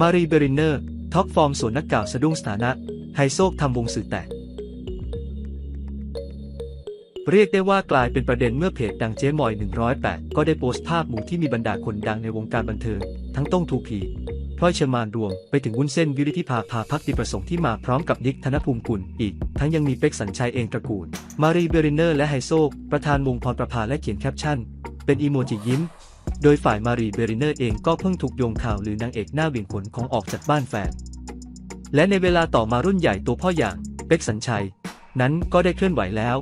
มารีเบรินเนอร์ ท็อปฟอร์มสวนนักกล่าวสะดุ้งสถานะ ไฮโซกทำวงสื่อแตก เรียกได้ว่ากลายเป็นประเด็นเมื่อเพจดังเจ๊มอย 108 ก็ได้โพสต์ภาพหมู่ที่มีบรรดาคนดังในวงการบันเทิง ทั้งต้องทูพีพลอยเชมานรวมไปถึงวุ้นเส้นวิริธิภาพาพักดีประสงค์ที่มาพร้อมกับนิกธนภูมิกุลอีก ทั้งยังมีเป็กสัญชัยเองตระกูล มารีเบรินเนอร์และไฮโซกประธานวงพรประภาและเขียนแคปชั่น เป็นอีโมจิยิ้ม โดยฝ่ายมารีเบรินเนอร์เองก็เพิ่งถูกโยงข่าวหรือนางเอกหน้าเบี่ยงขนของออกจากบ้านแฟน และในเวลาต่อมารุ่นใหญ่ตัวพ่ออย่างเป็กสัญชัย นั้นก็ได้เคลื่อนไหวแล้ว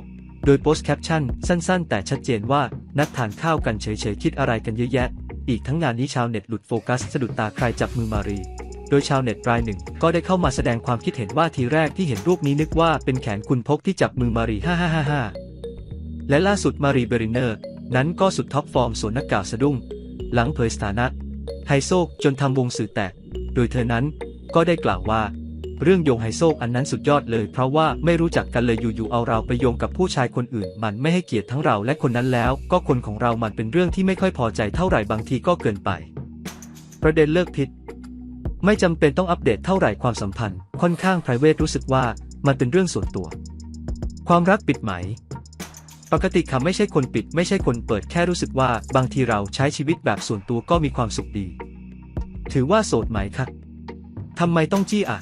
โดยโพสต์แคปชั่นสั้นๆ แต่ชัดเจนว่านัดทานข้าวกันเฉยๆคิดอะไรกันเยอะแยะ อีกทั้งงานนี้ชาวเน็ตหลุดโฟกัสสะดุดตาใครจับมือมารีโดยชาวเน็ตรายหนึ่งก็ได้เข้ามาแสดงความคิดเห็นว่าทีแรกที่เห็นรูปนี้นึกว่าเป็นแขนคุณพกที่จับมือมารี5555และล่าสุดมารีเบรินเนอร์ นั้นก็สุดท็อปฟอร์มสวนนักกล่าวสะดุ้ง หลังเผยสถานะไฮโซกจนทำวงสื่อแตก โดยเธอนั้นก็ได้กล่าวว่า เรื่องโยงไฮโซกอันนั้นสุดยอดเลย เพราะว่าไม่รู้จักกันเลยอยู่ๆเอาเราไปโยงกับผู้ชายคนอื่น มันไม่ให้เกียรติทั้งเราและคนนั้นแล้ว ก็คนของเรามันเป็นเรื่องที่ไม่ค่อยพอใจเท่าไหร่บางทีก็เกินไป ประเด็นเลิกพิษไม่จำเป็นต้องอัปเดตเท่าไหร่ความสัมพันธ์ ค่อนข้าง p r i v a t รู้สึกว่ามันเป็นเรื่องส่วนตัว ความรักปิดไหม ปกติคำไม่ใช่คนปิด ไม่ใช่คนเปิดแค่รู้สึกว่า บางทีเราใช้ชีวิตแบบส่วนตัวก็มีความสุขดี ถือว่าโสดไหมครับทำไมต้องจี้อะ